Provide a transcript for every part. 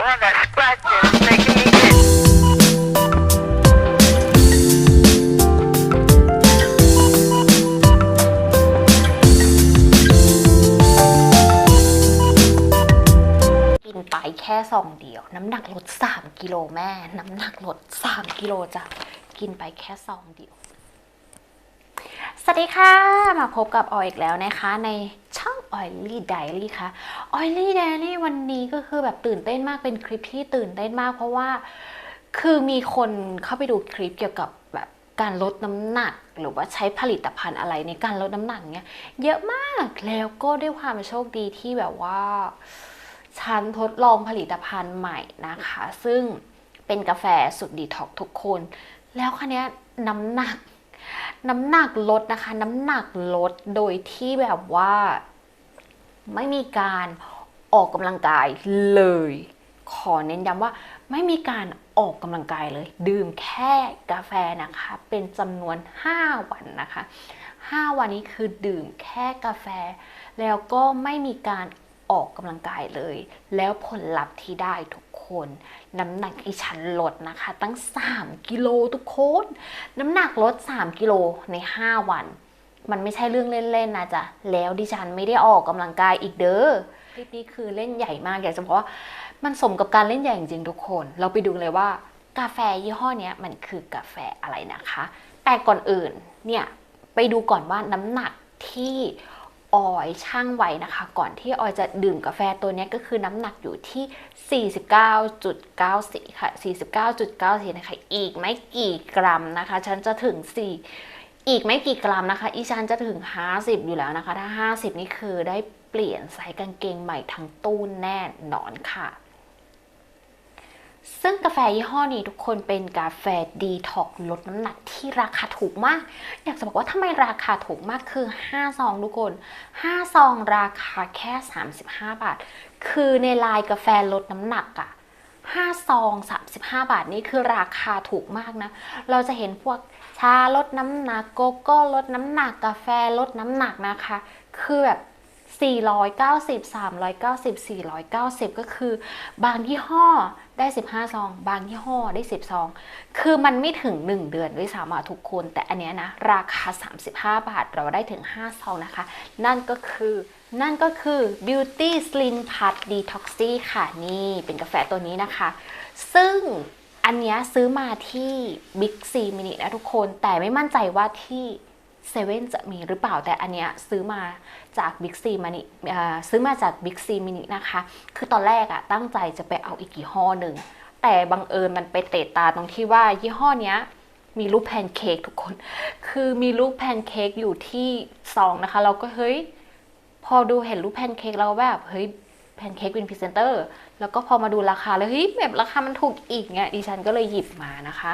Boy, that scratching is making me itch. กินไปแค่ซองเดียว น้ำหนักลด 3 กิโลแม่ น้ำหนักลด 3 กิโลจ้ะ กินไปแค่ซองเดียว สวัสดีค่ะ มาพบกับออยอีกแล้วนะคะใน Oily Diary ค่ะ Oily Diary วันนี้ก็คือแบบตื่นเต้นมากเป็นคลิปที่ตื่นเต้นมาก เพราะว่าคือมีคนเข้าไปดูคลิปเกี่ยวกับแบบการลดน้ำหนัก หรือว่าใช้ผลิตภัณฑ์อะไรในการลดน้ำหนักเนี้ยเยอะมากแล้วก็ด้วยความโชคดีที่แบบว่า ฉันทดลองผลิตภัณฑ์ใหม่นะคะ ซึ่งเป็นกาแฟสุดดีท็อกทุกคน แล้วคันนี้น้ำหนักน้ำหนักลดนะคะ น้ำหนักลดโดยที่แบบว่า ไม่มีการออกกำลังกายเลย ขอเน้นย้ำว่าไม่มีการออกกำลังกายเลย ดื่มแค่กาแฟนะคะ เป็นจำนวน 5 วันนะคะ 5 วันนี้คือดื่มแค่กาแฟ แล้วก็ไม่มีการออกกำลังกายเลย แล้วผลลัพธ์ที่ได้ทุกคน น้ำหนักที่ฉันลดนะคะ ตั้ง 3 กิโลทุกคน น้ำหนักลด 3 กิโลใน 5 วัน มันไม่ใช่เรื่องเล่นๆนะจ๊ะ แล้วดิฉันไม่ได้ออกกำลังกายอีกเด้อคลิปนี้คือเล่นใหญ่มากอยากจะบอกว่ามันสมกับการเล่นใหญ่จริงทุกคน เราไปดูเลยว่ากาแฟยี่ห้อนี้มันคือกาแฟอะไรนะคะ แต่ก่อนอื่นเนี่ยไปดูก่อนว่าน้ำหนักที่ออยช่างไว้นะคะ ก่อนที่ออยจะดื่มกาแฟตัวนี้ก็คือน้ำหนักอยู่ที่ 49.94 ค่ะ 49.94 นะคะ อีกไม่กี่กรัมนะคะ ฉันจะถึง 4 อีกไม่กี่กรัมนะคะ อีชันจะถึง 50 อยู่แล้วนะคะ ถ้า 50 นี่คือได้เปลี่ยนไซส์กางเกงใหม่ทั้งตู้แน่นอนค่ะ ซึ่งกาแฟยี่ห้อนี้ทุกคนเป็นกาแฟดีท็อกลดน้ำหนักที่ราคาถูกมาก อยากจะบอกว่าทำไมราคาถูกมากคือ 5 ซองทุกคน 5 ซองราคาแค่ 35 บาท คือในลายกาแฟลดน้ำหนักอะ 5 ซอง 35 บาทนี่คือราคาถูกมากนะ เราจะเห็นพวกชาลดน้ำหนักโกโก้ลดน้ำหนักกาแฟลดน้ำหนักนะคะ คือแบบ490 390 490 ก็คือบางยี่ห้อ ได้ 15 ซอง บางยี่ห้อได้ 10 ซอง คือมันไม่ถึง 1 เดือนด้วยซ้ำอะทุกคน แต่อันเนี้ยนะ ราคา 35 บาท เราได้ถึง 5 ซองนะคะ นั่นก็คือนั่นก็คือ Beauty Slim Pad Detoxy ค่ะ นี่เป็นกาแฟตัวนี้นะคะ ซึ่งอันเนี้ยซื้อมาที่ Big C Mini นะทุกคน แต่ไม่มั่นใจว่าที่ เซเว่นจะมีหรือเปล่าแต่อันเนี้ยซื้อมาจากบิ๊กซีมานิซื้อมาจากบิ๊กซีมินินะคะ คือตอนแรกอะตั้งใจจะไปเอาอีกยี่ห้อหนึ่ง แต่บังเอิญมันไปเตะตาตรงที่ว่ายี่ห้อเนี้ยมีรูปแพนเค้กทุกคน คือมีรูปแพนเค้กอยู่ที่ซองนะคะ เราก็เฮ้ย พอดูเห็นรูปแพนเค้กเราก็แบบเฮ้ยแพนเค้กเป็นพรีเซนเตอร์ แล้วก็พอมาดูราคาแล้วเฮ้ยแบบราคามันถูกอีกไงดิฉันก็เลยหยิบมานะคะ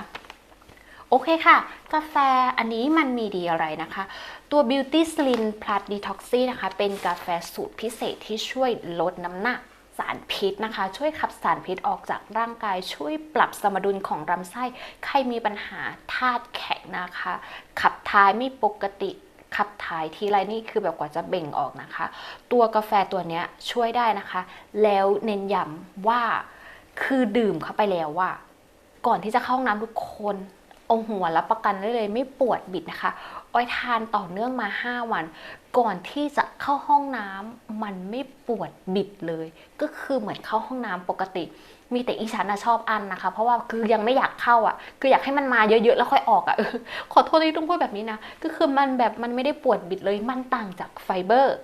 โอเคค่ะ กาแฟอันนี้มันมีดีอะไรนะคะ ตัว Beauty Slim Plus Detoxy นะคะ เป็นกาแฟสูตรพิเศษที่ช่วยลดน้ำหนักสารพิษนะคะ ช่วยขับสารพิษออกจากร่างกาย ช่วยปรับสมดุลของลำไส้ ใครมีปัญหาธาตุแข็งนะคะ ขับถ่ายไม่ปกติขับถ่ายทีไรนี่คือแบบกว่าจะเบ่งออกนะคะ ตัวกาแฟตัวนี้ช่วยได้นะคะ แล้วเน้นย้ำว่าคือดื่มเข้าไปแล้วว่าก่อนที่จะเข้าห้องน้ำทุกคน เอาหัวรับประกันได้เลยไม่ปวดบิดนะคะ อ้อยทานต่อเนื่องมา 5 วัน ก่อนที่จะเข้าห้องน้ำมันไม่ปวดบิดเลย ก็คือเหมือนเข้าห้องน้ำปกติ มีแต่อีฉันนะชอบอันนะคะ เพราะว่าคือยังไม่อยากเข้าอะ คืออยากให้มันมาเยอะๆแล้วค่อยออกอะขอโทษที่ต้องพูดแบบนี้นะ ก็คือมันแบบมันไม่ได้ปวดบิดเลย มันต่างจากไฟเบอร์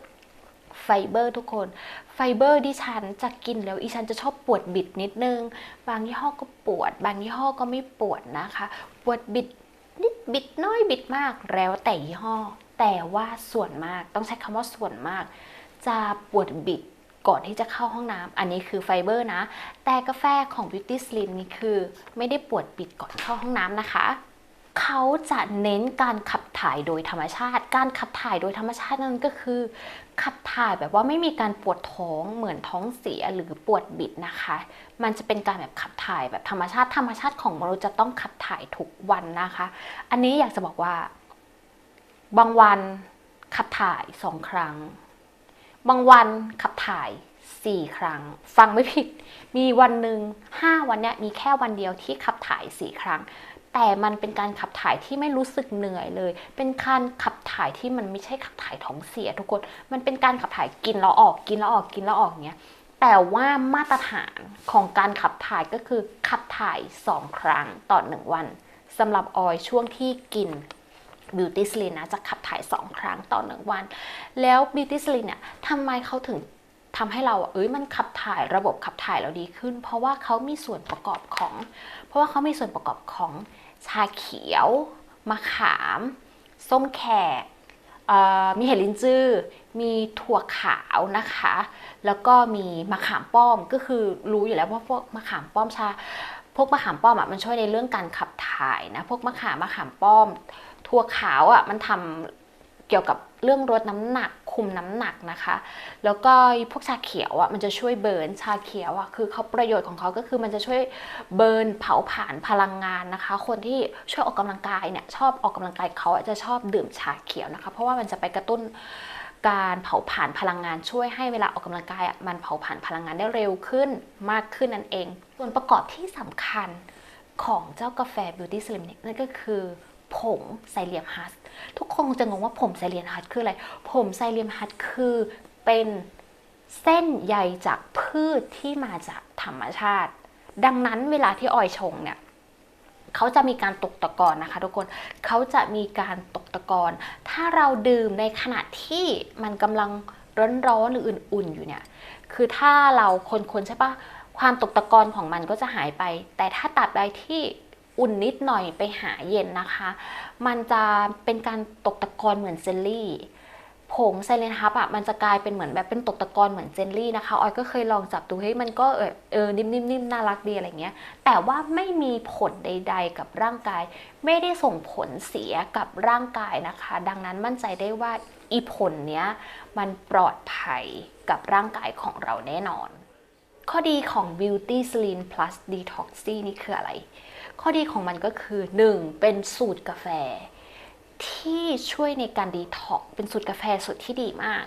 ไฟเบอร์ทุกคน ไฟเบอร์ที่ฉันจะกินแล้วอีฉันจะชอบปวดบิดนิดนึง บางยี่ห้อก็ปวด บางยี่ห้อก็ไม่ปวดนะคะ ปวดบิดนิดบิดน้อยบิดมากแล้วแต่ยี่ห้อ แต่ว่าส่วนมากต้องใช้คำว่าส่วนมาก จะปวดบิดก่อนที่จะเข้าห้องน้ำอันนี้คือไฟเบอร์นะ แต่กาแฟของ Beauty Slim นี่คือ ไม่ได้ปวดบิดก่อนเข้าห้องน้ำนะคะ เขาจะเน้นการขับถ่ายโดยธรรมชาติ การขับถ่ายโดยธรรมชาตินั่นก็คือ ขับถ่ายแบบว่าไม่มีการปวดท้องเหมือนท้องเสียหรือปวดบิดนะคะ มันจะเป็นการแบบขับถ่ายแบบธรรมชาติ ธรรมชาติของมนุษย์จะต้องขับถ่ายทุกวันนะคะ อันนี้อยากจะบอกว่า บางวันขับถ่ายสองครั้ง บางวันขับถ่ายสี่ครั้ง ฟังไม่ผิด มีวันหนึ่งห้าวันเนี้ยมีแค่วันเดียวที่ขับถ่ายสี่ครั้ง แต่มันเป็นการขับถ่ายที่ไม่รู้สึกเหนื่อยเลย เป็นการขับถ่ายที่มันไม่ใช่ขับถ่ายท้องเสียทุกคน มันเป็นการขับถ่ายกินแล้วออก กินแล้วออก กินแล้วออกอย่างเงี้ย แต่ว่ามาตรฐานของการขับถ่ายก็คือขับถ่าย 2 ครั้งต่อ 1 วันสำหรับออยช่วงที่กิน Beauty s l i n นะจะขับถ่าย 2 ครั้งต่อ 1 วัน แล้ว Beauty s l i n เนี่ยทำไมเขาถึงทำให้เราอะเอ้ยมันขับถ่ายระบบขับถ่ายเราดีขึ้น เพราะว่าเขามีส่วนประกอบของ เพราะว่าเขามีส่วนประกอบของ ชาเขียว มะขาม ส้มแขกมีเห็ดลินจื้อ มีถั่วขาวนะคะ แล้วก็มีมะขามป้อม ก็คือรู้อยู่แล้วว่าพวกมะขามป้อมชา พวกมะขามป้อมอะมันช่วยในเรื่องการขับถ่ายนะ พวกมะขามมะขามป้อม ถั่วขาวอะมันทำเกี่ยวกับเรื่องลดน้ำหนัก คุมน้ำหนักนะคะ แล้วก็พวกชาเขียวอะมันจะช่วยเบิร์นชาเขียวอะคือเขาประโยชน์ของเขาก็คือมันจะช่วยเบิร์นเผาผลาญพลังงานนะคะ คนที่ช่วยออกกำลังกายเนี่ยชอบออกกำลังกายเขาจะชอบดื่มชาเขียวนะคะ เพราะว่ามันจะไปกระตุ้นการเผาผลาญพลังงานช่วยให้เวลาออกกำลังกายอะมันเผาผลาญพลังงานได้เร็วขึ้นมากขึ้นนั่นเอง ส่วนประกอบที่สำคัญของเจ้ากาแฟ Beauty Slim เนี่ยนั่นก็คือ ผงไซเลียมฮัสทุกคนคงจะงงว่าผมไซเลียมฮัสคืออะไร ผมไซเลียมฮัสคือเป็นเส้นใยจากพืชที่มาจากธรรมชาติ ดังนั้นเวลาที่ออยชงเนี่ยเขาจะมีการตกตะกอนนะคะทุกคน เขาจะมีการตกตะกอน ถ้าเราดื่มในขณะที่มันกำลังร้อนๆหรืออุ่นๆอยู่เนี่ย คือถ้าเราคนๆใช่ปะความตกตะกอนของมันก็จะหายไป แต่ถ้าตัดใดที่ อุ่นนิดหน่อยไปหาเย็นนะคะ มันจะเป็นการตกตะกอนเหมือนเจลลี่ ผงไซเลนฮับอะมันจะกลายเป็นเหมือนแบบเป็นตกตะกอนเหมือนเจลลี่นะคะ ออยก็เคยลองจับดูเฮ้ยมันก็เออเออนิ่มๆน่ารักดีอะไรเงี้ย แต่ว่าไม่มีผลใด ๆ กับร่างกาย ไม่ได้ส่งผลเสียกับร่างกายนะคะ ดังนั้นมั่นใจได้ว่าอีผลเนี้ยมันปลอดภัยกับร่างกายของเราแน่นอน ข้อดีของ Beauty Slim Plus Detoxy นี่คืออะไร ข้อดีของมันก็คือ 1. เป็นสูตรกาแฟ ที่ช่วยในการดีท็อกเป็นสูตรกาแฟสูตรที่ดีมาก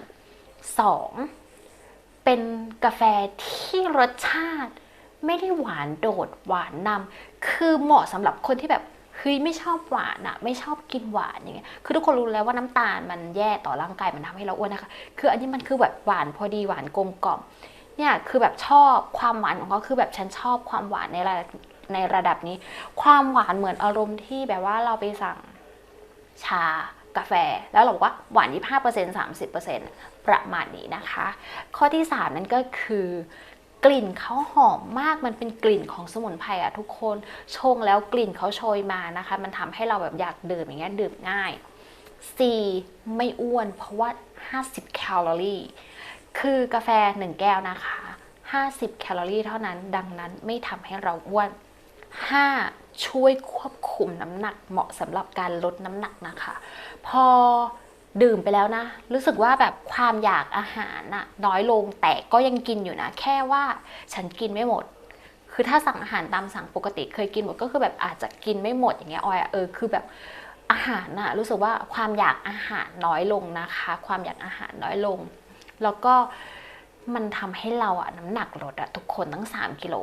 2. เป็นกาแฟที่รสชาติ ไม่ได้หวานโดดหวานนำคือเหมาะสำหรับคนที่แบบเฮ้ยไม่ชอบหวานอะไม่ชอบกินหวานอย่างเงี้ยคือทุกคนรู้แล้วว่าน้ำตาลมันแย่ต่อร่างกายมันทำให้เราอ้วนนะคะ คืออันนี้มันคือแบบหวานพอดีหวานกลมกล่อมเนี่ยคือแบบชอบความหวานของเขาคือแบบฉันชอบความหวานในระดับ ในระดับนี้ ความหวานเหมือนอารมณ์ที่แบบว่าเราไปสั่งชากาแฟ แล้วเราบอกว่าหวาน 25% 30%ประมาณนี้นะคะ ข้อที่ 3 นั่นก็คือกลิ่นเขาหอมมากมันเป็นกลิ่นของสมุนไพรอะทุกคนชงแล้วกลิ่นเขาโชยมานะคะ มันทำให้เราแบบอยากดื่มอย่างเงี้ยดื่มง่าย 4. ไม่อ้วนเพราะว่า 50 แคลอรี่ คือกาแฟ 1 แก้วนะคะ 50 แคลอรี่เท่านั้น ดังนั้นไม่ทำให้เราอ้วน 5. ช่วยควบคุมน้ำหนักเหมาะสำหรับการลดน้ำหนักนะคะ พอดื่มไปแล้วนะ รู้สึกว่าแบบความอยากอาหารน่ะน้อยลงแต่ก็ยังกินอยู่นะ แค่ว่าฉันกินไม่หมด คือถ้าสั่งอาหารตามสั่งปกติเคยกินหมดก็คือแบบอาจจะกินไม่หมดอย่างเงี้ยออยเออคือแบบอาหารน่ะรู้สึกว่าความอยากอาหารน้อยลงนะคะ ความอยากอาหารน้อยลง แล้วก็มันทำให้เราอะน้ำหนักลดอะทุกคนตั้ง 3 กิโล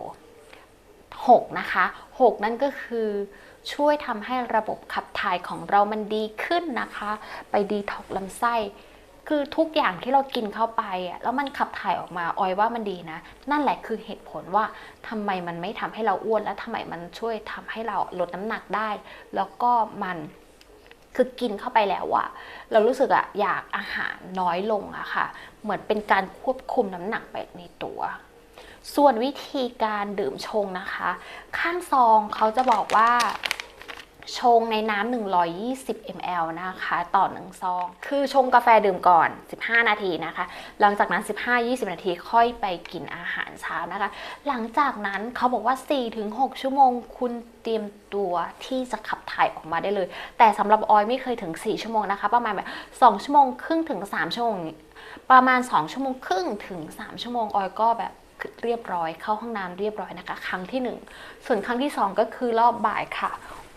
6 นะคะ 6 นั่นก็คือช่วยทำให้ระบบขับถ่ายของเรามันดีขึ้นนะคะ ไปดีท็อกซ์ลำไส้ คือทุกอย่างที่เรากินเข้าไปอะแล้วมันขับถ่ายออกมาออยว่ามันดีนะ นั่นแหละคือเหตุผลว่าทำไมมันไม่ทำให้เราอ้วน และทำไมมันช่วยทำให้เราลดน้ำหนักได้ แล้วก็มันคือกินเข้าไปแล้วอะเรารู้สึกอะอยากอาหารน้อยลงอะค่ะ เหมือนเป็นการควบคุมน้ำหนักไปในตัว ส่วนวิธีการดื่มชงนะคะ ข้างซองเขาจะบอกว่าชงในน้ำ 120 ml นะคะ ต่อหนึ่งซอง คือชงกาแฟดื่มก่อน 15 นาทีนะคะ หลังจากนั้น 15-20 นาทีค่อยไปกินอาหารเช้านะคะ หลังจากนั้นเขาบอกว่า 4-6 ชั่วโมง คุณเตรียมตัวที่จะขับถ่ายออกมาได้เลย แต่สำหรับออยไม่เคยถึง 4 ชั่วโมงนะคะ ประมาณแบบ 2 ชั่วโมงครึ่งถึง 3 ชั่วโมง ประมาณ 2 ชั่วโมงครึ่งถึง 3 ชั่วโมงออยก็แบบ เรียบร้อย เข้าห้องน้ำเรียบร้อยนะคะ ครั้งที่ 1 ส่วนครั้งที่ 2 ก็คือรอบบ่ายค่ะ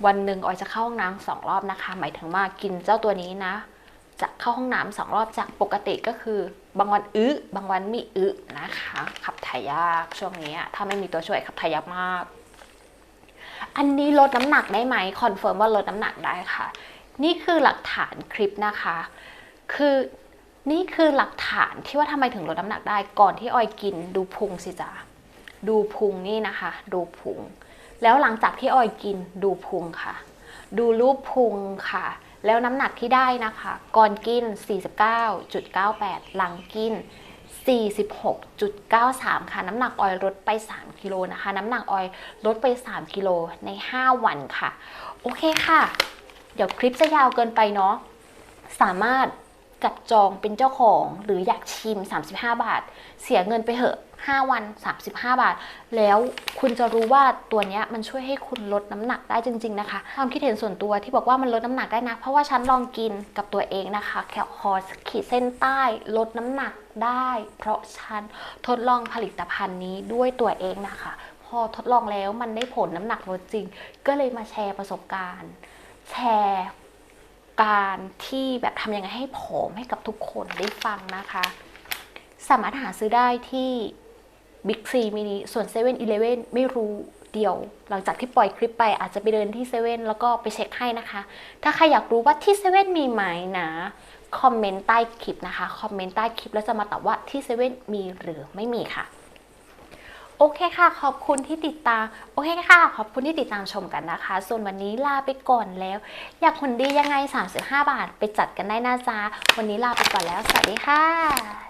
วันหนึ่งออยจะเข้าห้องน้ำสองรอบนะคะ หมายถึงว่ากินเจ้าตัวนี้นะ จะเข้าห้องน้ำสองรอบจากปกติก็คือบางวันอึบางวันไมีอึนะคะ ขับถ่ายยากช่วงนี้ถ้าไม่มีตัวช่วยขับถ่ายยากมาก อันนี้ลดน้ำหนักได้ไหมคอนเฟิร์มว่าลดน้ำหนักได้ค่ะ นี่คือหลักฐานคลิปนะคะ คือ นี่คือหลักฐานที่ว่าทำไมถึงลดน้ำหนักได้ก่อนที่ออยกินดูพุงสิจ๊ะดูพุงนี่นะคะ ดูพุง แล้วหลังจากที่ออยกินดูพุงค่ะ ดูรูปพุงค่ะ แล้วน้ำหนักที่ได้นะคะ ก่อนกิน 49.98 หลังกิน 46.93 ค่ะ น้ำหนักออยลดไป 3 กิโลนะคะ น้ำหนักออยลดไป 3 กิโลใน 5 วันค่ะ โอเคค่ะ เดี๋ยวคลิปจะยาวเกินไปเนาะสามารถ จับจองเป็นเจ้าของหรืออยากชิม 35 บาท เสียเงินไปเหอะ 5 วัน 35 บาท แล้วคุณจะรู้ว่าตัวนี้มันช่วยให้คุณลดน้ำหนักได้จริง ๆนะคะ ความคิดเห็นส่วนตัวที่บอกว่ามันลดน้ำหนักได้นะ เพราะว่าฉันลองกินกับตัวเองนะคะแค่คอขีดเส้นใต้ลดน้ำหนักได้ เพราะฉันทดลองผลิตภัณฑ์นี้ด้วยตัวเองนะคะ พอทดลองแล้วมันได้ผลน้ำหนักลดจริง ก็เลยมาแชร์ประสบการณ์ แชร์ การที่แบบทำยังไงให้ผอมให้กับทุกคนได้ฟังนะคะ สามารถหาซื้อได้ที่ Big C มินิส่วน7 e เ e ่ e อไม่รู้เดียว หลังจากที่ปล่อยคลิปไปอาจจะไปเดินที่เซเว่นแล้วก็ไปเช็คให้นะคะ ถ้าใครอยากรู้ว่าที่เซเว่นมีไหมนะคอมเมนต์ใต้คลิปนะคะ คอมเมนต์ใต้คลิปแล้วจะมาตอบว่าที่เซเว่นมีหรือไม่มีค่ะ โอเคค่ะ ขอบคุณที่ติดตาม โอเคค่ะ ขอบคุณที่ติดตามชมกันนะคะ ส่วนวันนี้ลาไปก่อนแล้ว อยากหุ่นดียังไง 35 บาท ไปจัดกันได้นะจ๊ะ วันนี้ลาไปก่อนแล้ว สวัสดีค่ะ